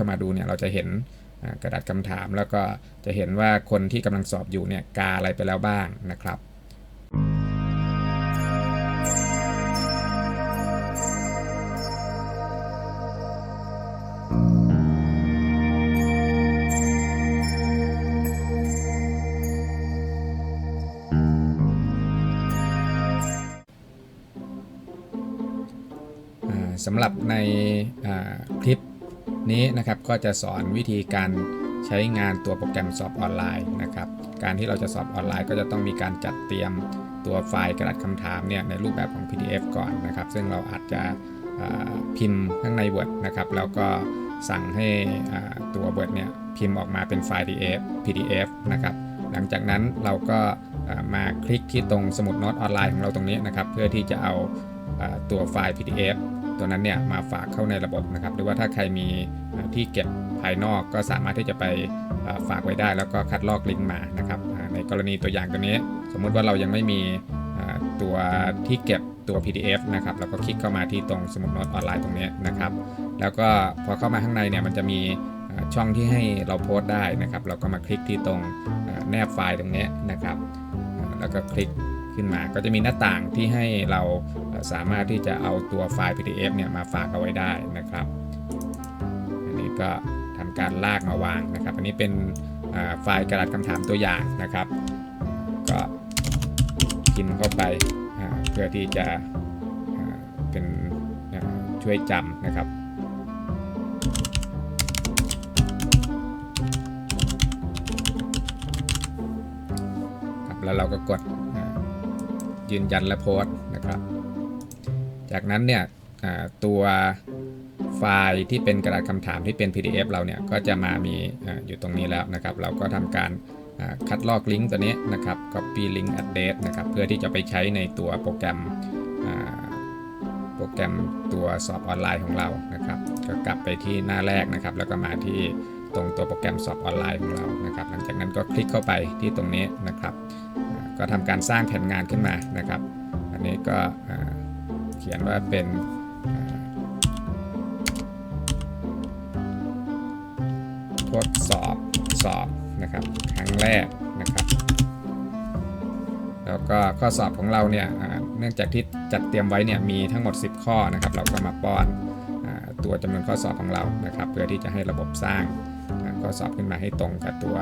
เข้ามาดูเนี่ยเราจะเห็นกระดาษคำถาม แล้วก็จะเห็นว่าคนที่กำลังสอบอยู่เนี่ยกาอะไรไปแล้วบ้างนะครับสำหรับในคลิป นี้นะครับก็จะสอนวิธีการใช้งานตัวโปรแกรมสอบออนไลน์นะครับ การที่เราจะสอบออนไลน์ก็จะต้องมีการจัดเตรียมตัวไฟล์กระดาษคำถามเนี่ยในรูปแบบของ PDF ก่อนนะครับ ซึ่งเราอาจจะพิมพ์ข้างใน Word นะครับ แล้วก็สั่งให้ตัว Word เนี่ยพิมพ์ออกมาเป็นไฟล์ PDF PDF นะครับ หลังจากนั้นเราก็มาคลิกที่ตรงสมุดโน้ตออนไลน์ของเราตรงนี้นะครับ เพื่อที่จะเอาอ่าตัวไฟล์ PDF ตัวนั้นเนี่ยมาฝากเข้าในระบบนะครับ หรือว่าถ้าใครมีที่เก็บภายนอกก็สามารถที่จะไปฝากไว้ได้ แล้วก็คัดลอกลิงก์มานะครับในกรณีตัวอย่างตัวนี้ สมมุติว่าเรายังไม่มีตัวที่เก็บตัว PDF นะครับเราก็คลิกเข้ามาที่ตรงสมุดโน้ตออนไลน์ตรงนี้นะครับ แล้วก็พอเข้ามาข้างในเนี่ยมันจะมีช่องที่ให้เราโพสต์ได้นะครับ เราก็มาคลิกที่ตรงแนบไฟล์ตรงนี้นะครับ แล้วก็คลิก ขึ้นมา ก็จะมีหน้าต่างที่ให้เราสามารถที่จะเอาตัวไฟล์ PDF เนี่ยมาฝากเอาไว้ได้นะครับ อันนี้ก็ทำการลากมาวางนะครับ อันนี้เป็นไฟล์กระดาษคำถามตัวอย่างนะครับ ก็พิมพ์เข้าไปเพื่อที่จะเป็นช่วยจำนะครับแล้วเราก็กด ยืนยันและโพสต์นะครับ จากนั้นเนี่ยตัวไฟล์ที่เป็นกระดาษคำถามที่เป็น PDF เราเนี่ยก็จะมามีออยู่ตรงนี้แล้วนะครับ เราก็ทำการคัดลอกลิงก์ตัวนี้นะครับ copy link address นะครับ เพื่อที่จะไปใช้ในตัวโปรแกรมโปรแกรมตัวสอบออนไลน์ของเรานะครับ ก็กลับไปที่หน้าแรกนะครับ แล้วก็มาที่ตรงตัวโปรแกรมสอบออนไลน์ของเรานะครับ หลังจากนั้นก็คลิกเข้าไปที่ตรงนี้นะครับ ก็ทำการสร้างแผนงานขึ้นมานะครับ อันนี้ก็เขียนว่าเป็นทดสอบสอบนะครับครั้งแรกนะครับ แล้วก็ข้อสอบของเราเนี่ยเนื่องจากที่จัดเตรียมไว้เนี่ยมีทั้งหมด 10 ข้อนะครับ เราก็มาป้อนอตัวจำนวนข้อสอบของเรานะครับ เพื่อที่จะให้ระบบสร้างข้อสอบขึ้นมาให้ตรงกับตัว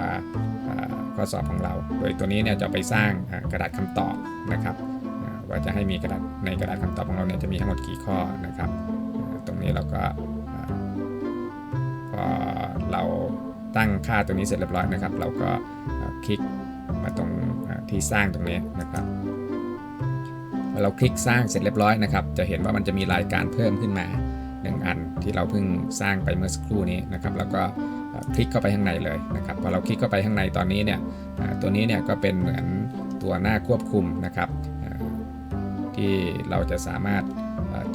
ข้อสอบของเรา โดยตัวนี้เนี่ยจะไปสร้างกระดาษคำตอบนะครับว่าจะให้มีกระดาษในกระดาษคำตอบของเราเนี่ยจะมีทั้งหมดกี่ข้อนะครับ ตรงนี้เราก็พอเราตั้งค่าตรงนี้เสร็จเรียบร้อยนะครับ เราก็คลิกมาตรงที่สร้างตรงนี้นะครับพอเราคลิกสร้างเสร็จเรียบร้อยนะครับ จะเห็นว่ามันจะมีรายการเพิ่มขึ้นมาหนึ่งอันที่เราเพิ่งสร้างไปเมื่อสักครู่นี้นะครับ แล้วก็ คลิกเข้าไปข้างในเลยนะครับพอเราคลิกเข้าไปข้างในตอนนี้เนี่ยตัวนี้เนี่ยก็เป็นเหมือนตัวหน้าควบคุมนะครับที่เราจะสามารถ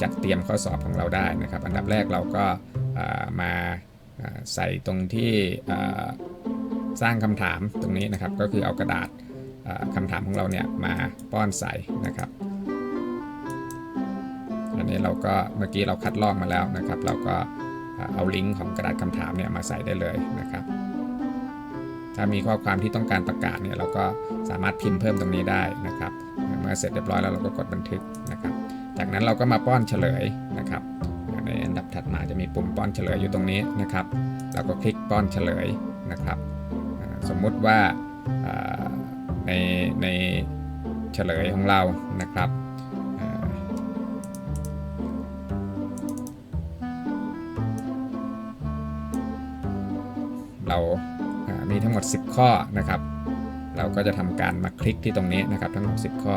จัดเตรียมข้อสอบของเราได้นะครับ อันดับแรกเราก็มาใส่ตรงที่สร้างคำถามตรงนี้นะครับ ก็คือเอากระดาษคำถามของเราเนี่ยมาป้อนใส่นะครับอันนี้เราก็เมื่อกี้เราคัดลอกมาแล้วนะครับ เราก็ เอาลิงก์ของกระดาษคำถามเนี่ยมาใส่ได้เลยนะครับ ถ้ามีข้อความที่ต้องการประกาศเนี่ยเราก็สามารถพิมพ์เพิ่มตรงนี้ได้นะครับ เมื่อเสร็จเรียบร้อยแล้วเราก็กดบันทึกนะครับ จากนั้นเราก็มาป้อนเฉลยนะครับ ในอันดับถัดมาจะมีปุ่มป้อนเฉลยอยู่ตรงนี้นะครับ เราก็คลิกป้อนเฉลยนะครับ สมมุติว่าในในเฉลยของเรานะครับ เรามีทั้งหมด 10 ข้อนะครับ เราก็จะทำการมาคลิกที่ตรงนี้นะครับ ทั้งหมด10 ข้อ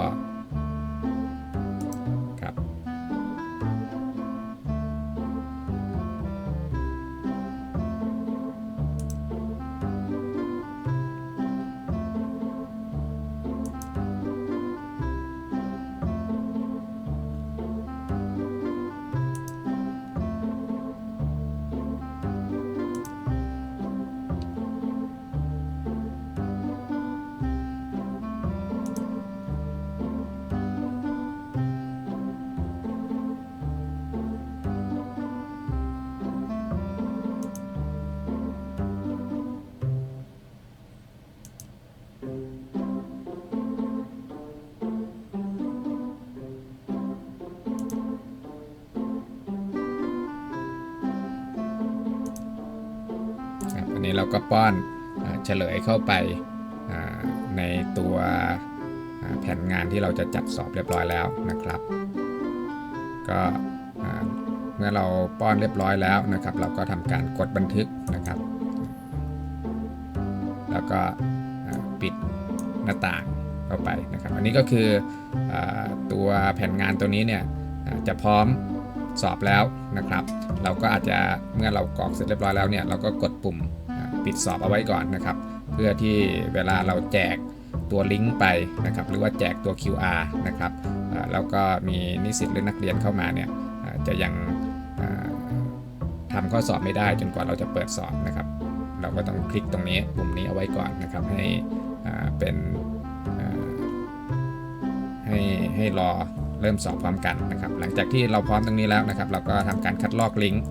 ครับอันนี้เราก็ป้อนเฉลยเข้าไปในตัวแผนงานที่เราจะจัดสอบเรียบร้อยแล้วนะครับ ก็เมื่อเราป้อนเรียบร้อยแล้วนะครับ เราก็ทำการกดบันทึกนะครับ แล้วก็ปิดหน้าต่างเข้าไปนะครับ อันนี้ก็คืออตัวแผนงานตัวนี้เนี่ยจะพร้อมสอบแล้วนะครับ เราก็อาจจะเมื่อเรากรอกเสร็จเรียบร้อยแล้วเนี่ยเราก็กดปุ่ม ปิดสอบเอาไว้ก่อนนะครับ เพื่อที่เวลาเราแจกตัวลิงก์ไปนะครับ หรือว่าแจกตัว QR นะครับแล้วก็มีนิสิตหรือนักเรียนเข้ามาเนี่ยจะยังทำข้อสอบไม่ได้จนกว่าเราจะเปิดสอบนะครับ เราก็ต้องคลิกตรงนี้ปุ่มนี้เอาไว้ก่อนนะครับ ให้เป็นให้ให้รอเริ่มสอบพร้อมกันนะครับ หลังจากที่เราพร้อมตรงนี้แล้วนะครับ เราก็ทำการคัดลอกลิงก์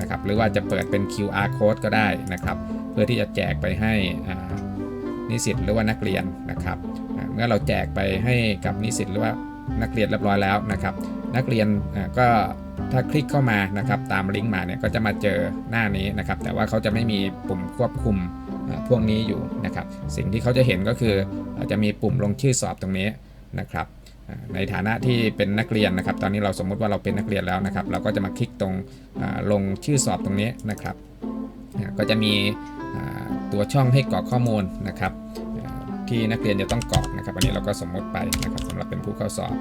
นะครับ หรือว่าจะเปิดเป็น QR code ก็ได้นะครับ เพื่อที่จะแจกไปให้นิสิตหรือว่านักเรียนนะครับ เมื่อเราแจกไปให้กับนิสิตหรือว่านักเรียนเรียบร้อยแล้วนะครับ นักเรียนก็ถ้าคลิกเข้ามานะครับตามลิงก์มาเนี่ยก็จะมาเจอหน้านี้นะครับ แต่ว่าเขาจะไม่มีปุ่มควบคุมพวกนี้อยู่นะครับ สิ่งที่เขาจะเห็นก็คืออาจจะมีปุ่มลงชื่อสอบตรงนี้นะครับ ในฐานะที่เป็นนักเรียนนะครับ ตอนนี้เราสมมุติว่าเราเป็นนักเรียนแล้วนะครับ เราก็จะมาคลิกตรงลงชื่อสอบตรงนี้นะครับ ก็จะมีตัวช่องให้กรอกข้อมูลนะครับที่นักเรียนจะต้องกรอกนะครับอันนี้เราก็สมมติไปนะครับสำหรับเป็นผู้เข้าสอบ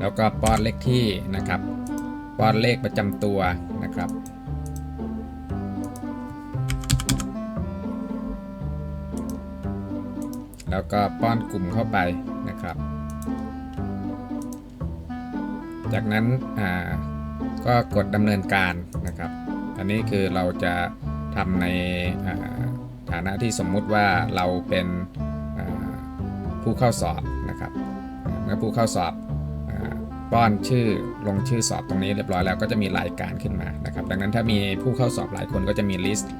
แล้วก็ป้อนเลขที่นะครับ ป้อนเลขประจำตัวนะครับ แล้วก็ป้อนกลุ่มเข้าไปนะครับ จากนั้นก็กดดำเนินการนะครับ อันนี้คือเราจะทำในฐานะที่สมมุติว่าเราเป็นผู้เข้าสอบนะครับเมื่อผู้เข้าสอบอป้อนชื่อลงชื่อสอบตรงนี้เรียบร้อยแล้วก็จะมีรายการขึ้นมานะครับ ดังนั้นถ้ามีผู้เข้าสอบหลายคนก็จะมีลิสต์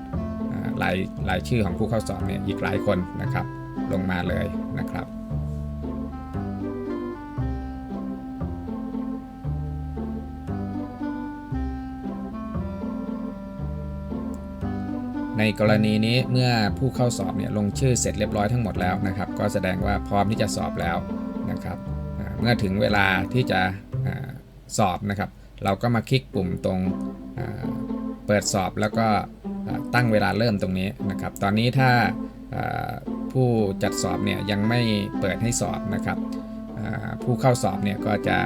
รายรายชื่อของผู้เข้าสอบเนี่ยอีกหลายคนนะครับ ลงมาเลยนะครับ ในกรณีนี้เมื่อผู้เข้าสอบเนี่ยลงชื่อเสร็จเรียบร้อยทั้งหมดแล้วนะครับ ก็แสดงว่าพร้อมที่จะสอบแล้วนะครับ เมื่อถึงเวลาที่จะสอบนะครับ เราก็มาคลิกปุ่มตรงเปิดสอบแล้วก็ตั้งเวลาเริ่มตรงนี้นะครับ ตอนนี้ถ้า ผู้จัดสอบเนี่ยยังไม่เปิดให้สอบนะครับผู้เข้าสอบเนี่ยก็จะ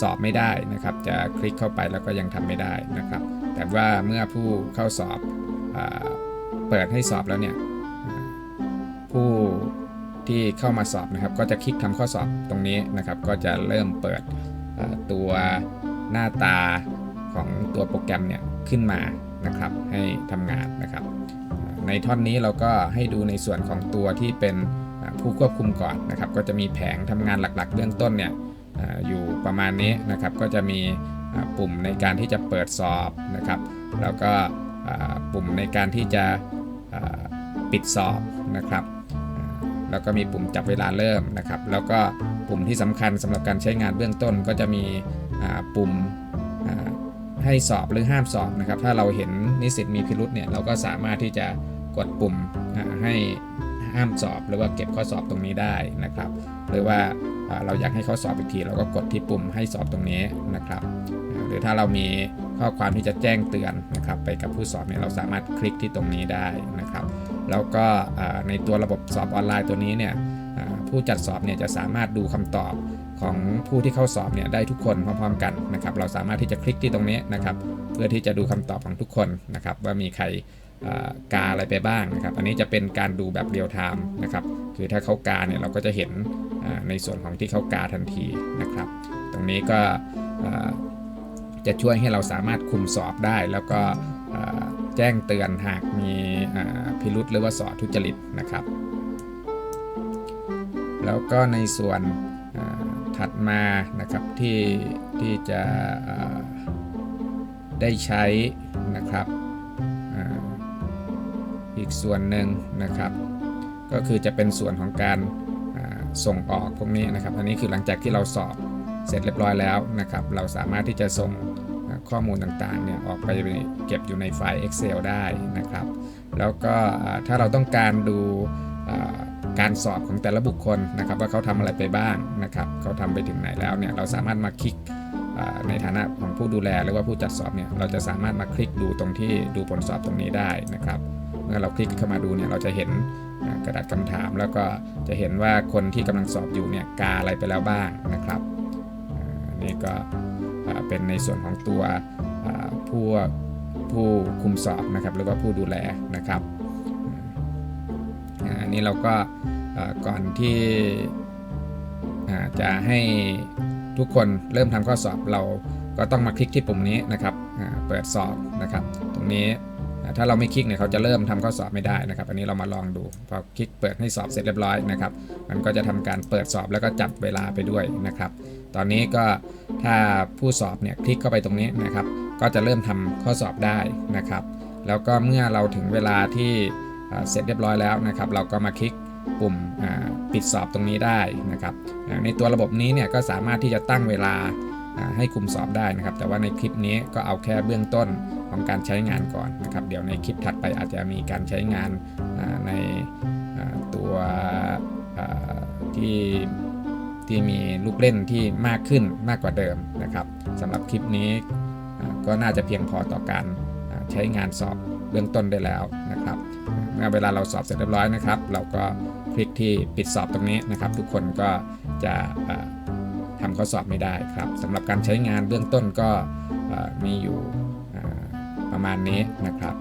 สอบไม่ได้นะครับ จะคลิกเข้าไปแล้วก็ยังทำไม่ได้นะครับ แต่ว่าเมื่อผู้เข้าสอบอเปิดให้สอบแล้วเนี่ยผู้ที่เข้ามาสอบนะครับ ก็จะคลิกทำข้อสอบตรงนี้นะครับ ก็จะเริ่มเปิดตัวหน้าตาของตัวโปรแกรมเนี่ยขึ้นมานะครับ ให้ทำงานนะครับ ในท่อนนี้เราก็ให้ดูในส่วนของตัวที่เป็นผู้ควบคุมก่อนนะครับ ก็จะมีแผงทำงานหลักๆ เบื้องต้นเนี่ยอยู่ประมาณนี้นะครับ ก็จะมีปุ่มในการที่จะเปิดสอบนะครับ แล้วก็ปุ่มในการที่จะปิดสอบนะครับ แล้วก็มีปุ่มจับเวลาเริ่มนะครับ แล้วก็ปุ่มที่สำคัญสำหรับการใช้งานเบื้องต้น ก็จะมีปุ่มให้สอบหรือห้ามสอบนะครับ ถ้าเราเห็นนิสิตมีพิรุษเนี่ยเราก็สามารถที่จะ กดปุ่มให้ห้ามสอบหรือว่าเก็บข้อสอบตรงนี้ได้นะครับ หรือว่าเราอยากให้เขาสอบอีกทีเราก็กดที่ปุ่มให้สอบตรงนี้นะครับ หรือถ้าเรามีข้อความที่จะแจ้งเตือนนะครับ ไปกับผู้สอบเนี่ยเราสามารถคลิกที่ตรงนี้ได้นะครับ แล้วก็ในตัวระบบสอบออนไลน์ตัวนี้เนี่ยผู้จัดสอบเนี่ยจะสามารถดูคำตอบของผู้ที่เข้าสอบเนี่ยได้ทุกคนพร้อมๆกันนะครับ เราสามารถที่จะคลิกที่ตรงนี้นะครับ เพื่อที่จะดูคำตอบของทุกคนนะครับ ว่ามีใคร กาอะไรไปบ้างนะครับ อันนี้จะเป็นการดูแบบเรียลไทม์นะครับ คือถ้าเขากาเนี่ยเราก็จะเห็นในส่วนของที่เขากาทันทีนะครับ ตรงนี้ก็จะช่วยให้เราสามารถคุมสอบได้ แล้วก็แจ้งเตือนหากมีพิรุษหรือว่าสอบทุจริตนะครับ แล้วก็ในส่วนถัดมานะครับที่ที่จะได้ใช้นะครับ อีกส่วนหนึ่งนะครับ ก็คือจะเป็นส่วนของการส่งออกพวกนี้นะครับ อันนี้คือหลังจากที่เราสอบเสร็จเรียบร้อยแล้วนะครับ เราสามารถที่จะส่งข้อมูลต่างๆเนี่ยออกไปเก็บอยู่ในไฟล์ Excel ได้นะครับ แล้วก็ถ้าเราต้องการดูการสอบของแต่ละบุคคลนะครับ ว่าเขาทำอะไรไปบ้างนะครับ เขาทำไปถึงไหนแล้วเนี่ยเราสามารถมาคลิกในฐานะของผู้ดูแลหรือว่าผู้จัดสอบเนี่ยเราจะสามารถมาคลิกดูตรงที่ดูผลสอบตรงนี้ได้นะครับ เมื่อเราคลิกเข้ามาดูเนี่ยเราจะเห็นกระดาษคำถาม แล้วก็จะเห็นว่าคนที่กำลังสอบอยู่เนี่ยกาอะไรไปแล้วบ้างนะครับอันนี้ก็เป็นในส่วนของตัวผู้ผู้คุมสอบนะครับหรือว่าผู้ดูแลนะครับอันนี้เราก็ก่อนที่จะให้ทุกคนเริ่มทำข้อสอบเราก็ต้องมาคลิกที่ปุ่มนี้นะครับเปิดสอบนะครับ ตรงนี้ ถ้าเราไม่คลิกเนี่ยเขาจะเริ่มทำข้อสอบไม่ได้นะครับ อันนี้เรามาลองดู พอคลิกเปิดให้สอบเสร็จเรียบร้อยนะครับ มันก็จะทำการเปิดสอบแล้วก็จับเวลาไปด้วยนะครับ ตอนนี้ก็ถ้าผู้สอบเนี่ยคลิกเข้าไปตรงนี้นะครับ ก็จะเริ่มทำข้อสอบได้นะครับ แล้วก็เมื่อเราถึงเวลาที่เสร็จเรียบร้อยแล้วนะครับ เราก็มาคลิกปุ่มปิดสอบตรงนี้ได้นะครับ ในตัวระบบนี้เนี่ยก็สามารถที่จะตั้งเวลา ให้คุมสอบได้นะครับ แต่ว่าในคลิปนี้ก็เอาแค่เบื้องต้นของการใช้งานก่อนนะครับ เดี๋ยวในคลิปถัดไปอาจจะมีการใช้งานในตัวที่ที่มีลูกเล่นที่มากขึ้นมากกว่าเดิมนะครับสำหรับคลิปนี้ก็น่าจะเพียงพอต่อการใช้งานสอบเบื้องต้นได้แล้วนะครับเมื่อเวลาเราสอบเสร็จเรียบร้อยนะครับ เราก็คลิกที่ปิดสอบตรงนี้นะครับ ทุกคนก็จะ อ่าทำข้อสอบไม่ได้ครับสำหรับการใช้งานเบื้องต้นก็เอ่อมีอยู่ประมาณนี้นะครับ